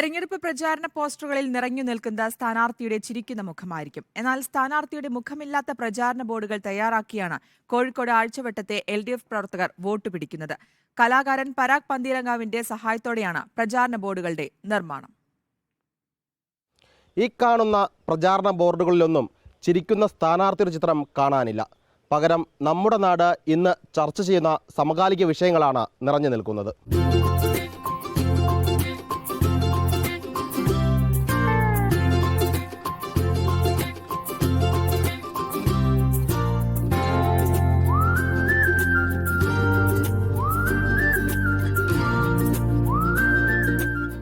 തെരഞ്ഞെടുപ്പ് പ്രചാരണ പോസ്റ്ററുകളിൽ നിറഞ്ഞു നിൽക്കുന്ന സ്ഥാനാർത്ഥിയുടെ ചിരിക്കുന്ന മുഖമായിരിക്കും. എന്നാൽ സ്ഥാനാർത്ഥിയുടെ മുഖമില്ലാത്ത പ്രചാരണ ബോർഡുകൾ തയ്യാറാക്കിയാണ് കോഴിക്കോട് ആഴ്ചവട്ടത്തെ എൽ ഡി എഫ് പ്രവർത്തകർ വോട്ട് പിടിക്കുന്നത്. കലാകാരൻ പരാഗ് പന്തീരങ്കാവിന്റെ സഹായത്തോടെയാണ് പ്രചാരണ ബോർഡുകളുടെ നിർമ്മാണം. ഈ കാണുന്ന പ്രചാരണ ബോർഡുകളിലൊന്നും ചിരിക്കുന്ന സ്ഥാനാർത്ഥിയുടെ ചിത്രം കാണാനില്ല. പകരം നമ്മുടെ നാട് ഇന്ന് ചർച്ച ചെയ്യുന്ന സമകാലിക വിഷയങ്ങളാണ് നിറഞ്ഞു നിൽക്കുന്നത്.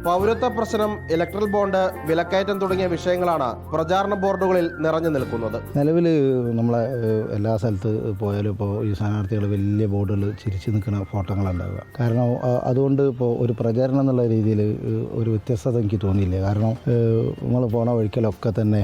പൗരത്വ പ്രശ്നം ഇലക്ട്രൽ ബോണ്ട് വിലക്കയറ്റം തുടങ്ങിയ വിഷയങ്ങളാണ് പ്രചാരണ ബോർഡുകളിൽ നിറഞ്ഞു നിൽക്കുന്നത്. നിലവിൽ നമ്മളെ എല്ലാ സ്ഥലത്ത് പോയാലും ഇപ്പോൾ ഈ സ്ഥാനാർത്ഥികൾ വലിയ ബോർഡുകൾ ചിരിച്ചു നിൽക്കുന്ന ഫോട്ടോകളുണ്ടാവുക കാരണം അതുകൊണ്ട് ഇപ്പോൾ ഒരു പ്രചാരണം എന്നുള്ള രീതിയിൽ ഒരു വ്യത്യസ്തത എനിക്ക് തോന്നിയില്ല. കാരണം നമ്മൾ പോണ വഴിക്കലൊക്കെ തന്നെ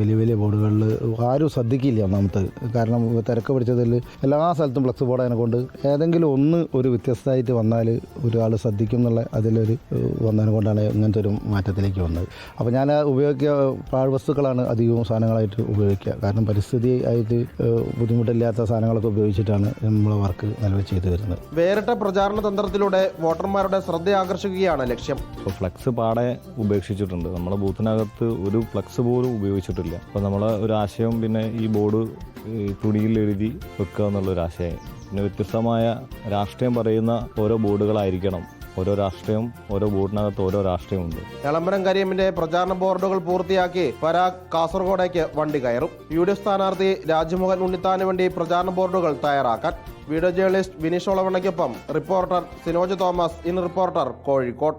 വലിയ വലിയ ബോർഡുകളിൽ ആരും ശ്രദ്ധിക്കില്ല ഒന്നാമത്തെ കാരണം തിരക്ക് പിടിച്ചതിൽ എല്ലാ സ്ഥലത്തും ഫ്ലക്സ് ബോർഡ് അതിനെ കൊണ്ട് ഏതെങ്കിലും ഒന്ന് ഒരു വ്യത്യസ്തമായിട്ട് വന്നാൽ ഒരാൾ ശ്രദ്ധിക്കും എന്നുള്ള അതിലൊരു വന്നതിനെ കൊണ്ടാണ് ഇങ്ങനത്തെ ഒരു മാറ്റത്തിലേക്ക് വന്നത്. അപ്പോൾ ഞാൻ ഉപയോഗിക്കുക പാഴ്വസ്തുക്കളാണ് അധികവും സാധനങ്ങളായിട്ട് ഉപയോഗിക്കുക. കാരണം പരിസ്ഥിതി ആയിട്ട് ബുദ്ധിമുട്ടില്ലാത്ത സാധനങ്ങളൊക്കെ ഉപയോഗിച്ചിട്ടാണ് നമ്മൾ വർക്ക് നിലവിൽ ചെയ്തു വരുന്നത്. വേറിട്ട പ്രചാരണ തന്ത്രത്തിലൂടെ വോട്ടർമാരുടെ ശ്രദ്ധ ആകർഷിക്കുകയാണ് ലക്ഷ്യം. ഇപ്പോൾ ഫ്ലക്സ് പാടെ ഉപേക്ഷിച്ചിട്ടുണ്ട്. നമ്മുടെ ബൂത്തിനകത്ത് ഒരു ഫ്ലക്സ് പോലും ഉപയോഗിച്ചിട്ടില്ല. അപ്പോൾ നമ്മളെ ഒരു ആശയം പിന്നെ ഈ ബോർഡ് തുണിയിൽ എഴുതി വെക്കുക എന്നുള്ളൊരു ആശയം. പിന്നെ വ്യത്യസ്തമായ രാഷ്ട്രീയം പറയുന്ന ഓരോ ബോർഡുകളായിരിക്കണം. ഓരോ രാഷ്ട്രീയം ഓരോ ബോർഡിനകത്ത് ഓരോ രാഷ്ട്രീയമുണ്ട് എളമ്പരം കരീമിന്റെ പ്രചാരണ ബോർഡുകൾ പൂർത്തിയാക്കി പരാഗ് കാസർഗോഡേക്ക് വണ്ടി കയറും. യു ഡി എഫ് സ്ഥാനാർത്ഥി രാജ്മോഹൻ ഉണ്ണിത്താന് വേണ്ടി പ്രചാരണ ബോർഡുകൾ തയ്യാറാക്കാൻ. Video journalist Vineesh ഒളവണ്ണയ്ക്കൊപ്പം reporter Sinoj Thomas in reporter Kozhikode.